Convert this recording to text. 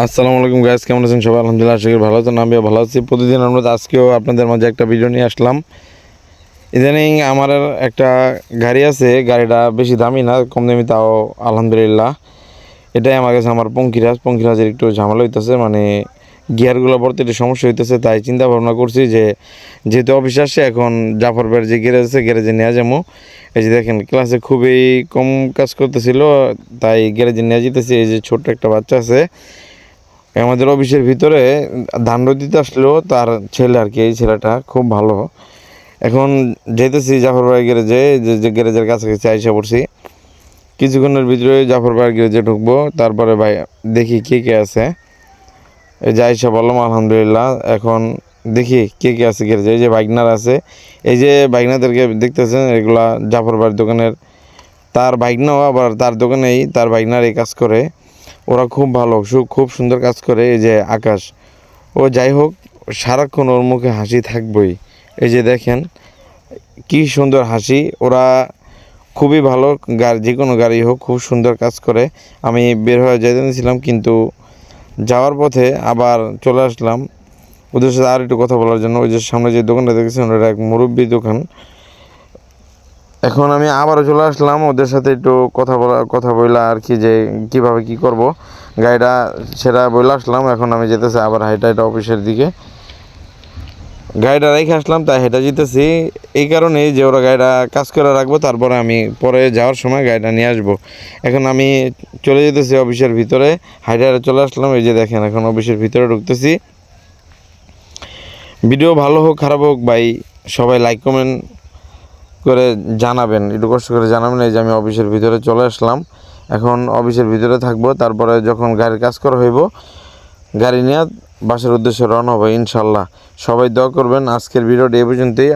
আসসালামু আলাইকুম গাইস কেমন আছেন সবাই? আলহামদুলিল্লাহ, আশা করি ভালো আছেন, আমিও ভালো আছি। প্রতিদিন আমরা আজকেও আপনাদের মাঝে একটা ভিডিও নিয়ে আসলাম। ইদানিং আমার একটা গাড়ি আছে, গাড়িটা বেশি দামি না, কম দামি তাও আলহামদুলিল্লাহ। এটাই আমার কাছে আমার পঙ্কিরাজ। পঙ্কিরাজের একটু ঝামেলা হইতেছে মানে গিয়ারগুলো পড়তে একটু সমস্যা হইতেছে, তাই চিন্তা ভাবনা করছি যে যেহেতু অফিস আসছে, এখন জাফর ভাইয়ের যে গ্যারেজ আছে গ্যারেজে নেওয়া যাব। এই যে দেখেন ক্লাসে খুবই কম কাজ করতেছিল, তাই গ্যারেজে নিয়ে যেতেছি এই যে ছোট্ট একটা বাচ্চা আছে আমাদের অফিসের ভিতরে ধান দিতে আসলো তার ছেলে আর কি, এই ছেলেটা খুব ভালো। এখন যেতেছি জাফর ভাই গ্যারেজে যে গ্যারেজের কাছাকাছি আইসা পড়ছি। কিছুক্ষণের ভিতরে জাফর গ্যারেজে ঢুকবো, তারপরে ভাই দেখি কে কে আছে। এই যে আইসা বললাম, আলহামদুলিল্লাহ। এখন দেখি কে কে আছে গ্যারেজে। এই যে বাইকনার আছে। এই যে বাইকনাদেরকে দেখতেছেন, এগুলা জাফর ভাইয়ের দোকানের। তার বাইকনাও আবার তার দোকানেই, তার বাইকনার এই কাজ করে। ওরা খুব ভালো খুব সুন্দর কাজ করে এই যে আকাশ। ও যাই হোক, সারাক্ষণ ওর মুখে হাসি থাকবই। এই যে দেখেন, কি সুন্দর হাসি। ওরা খুবই ভালো, গাড়ি, যে কোনো গাড়ি হোক, খুব সুন্দর কাজ করে। আমি বের হয়ে যেতেছিলাম কিন্তু যাওয়ার পথে আবার চলে আসলাম। ওদের সাথে আর একটু কথা বলার জন্য। ওই যে সামনে যে দোকানটা দেখেছেন, ওটা এক মুরব্বী দোকান। এখন আমি আবারও চলে আসলাম, ওদের সাথে একটু কথা বলা, কথা বললা আর কি যে কীভাবে কি করব। গাড়িটা সেটা বলে আসলাম, এখন আমি যেতেছি আবার হাইটা হাইটা অফিসের দিকে। গাড়িটা রেখে আসলাম, তাই হেঁটে যেতেছি। এই কারণেই যে ওরা গাড়িটা কাজ করে রাখব, তারপরে আমি পরে যাওয়ার সময় গাড়িটা নিয়ে আসব। এখন আমি চলে যেতেছি অফিসের ভিতরে, হাইটা হাইটে চলে আসলাম, এই যে দেখেন এখন অফিসের ভিতরে ঢুকতেছি। ভিডিও ভালো হোক, খারাপ হোক, ভাই, সবাই লাইক কমেন্ট করে জানাবেন, একটু কষ্ট করে জানাবেন। এই যে আমি অফিসের ভিতরে চলে আসলাম। এখন অফিসের ভিতরে থাকব, তারপরে যখন গাড়ির কাজ করা হইব, গাড়ি নিয়ে বাসের উদ্দেশ্যে রওনা হবে ইনশাল্লাহ। সবাই দোয়া করবেন, আজকের ভিডিওটি এই পর্যন্তই।